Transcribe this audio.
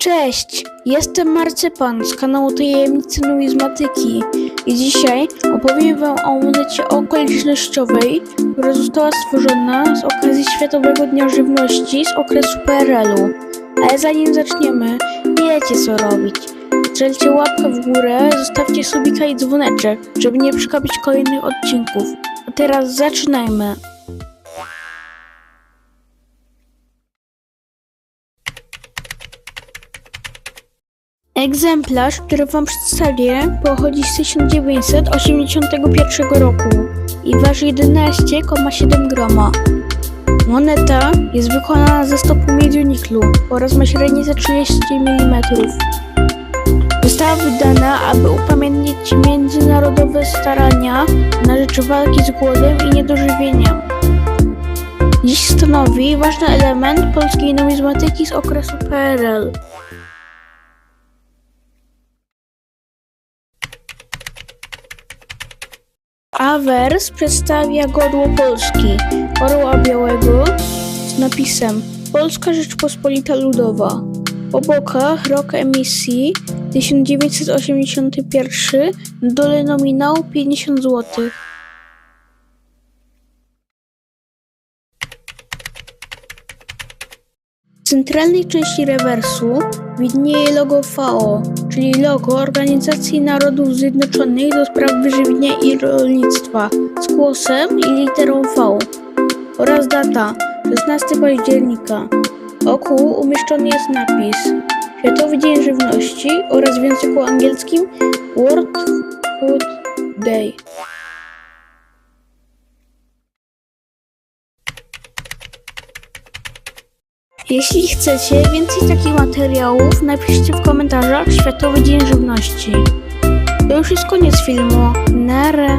Cześć, jestem Marcypan z kanału Tajemnicy Numizmatyki i dzisiaj opowiem Wam o monecie okolicznościowej, która została stworzona z okazji Światowego Dnia Żywności z okresu PRL-u. Ale zanim zaczniemy, wiecie co robić. Strzelcie łapkę w górę, zostawcie subika i dzwoneczek, żeby nie przegapić kolejnych odcinków. A teraz zaczynajmy. Egzemplarz, który Wam przedstawię, pochodzi z 1981 roku i waży 11,7 grama. Moneta jest wykonana ze stopu miedioniklu oraz ma średnicę 30 mm. Została wydana, aby upamiętnić międzynarodowe starania na rzecz walki z głodem i niedożywieniem. Dziś stanowi ważny element polskiej numizmatyki z okresu PRL. Awers przedstawia godło Polski, orła białego z napisem Polska Rzeczpospolita Ludowa. Po bokach rok emisji 1981, na dole nominał 50 zł. Centralnej części rewersu widnieje logo FAO, czyli logo Organizacji Narodów Zjednoczonych do spraw wyżywienia i rolnictwa z głosem i literą V oraz data 16 października. Wokół umieszczony jest napis Światowy Dzień Żywności oraz w języku angielskim World Food Day. Jeśli chcecie więcej takich materiałów, napiszcie w komentarzach Światowy Dzień Żywności. To już jest koniec filmu. Nara.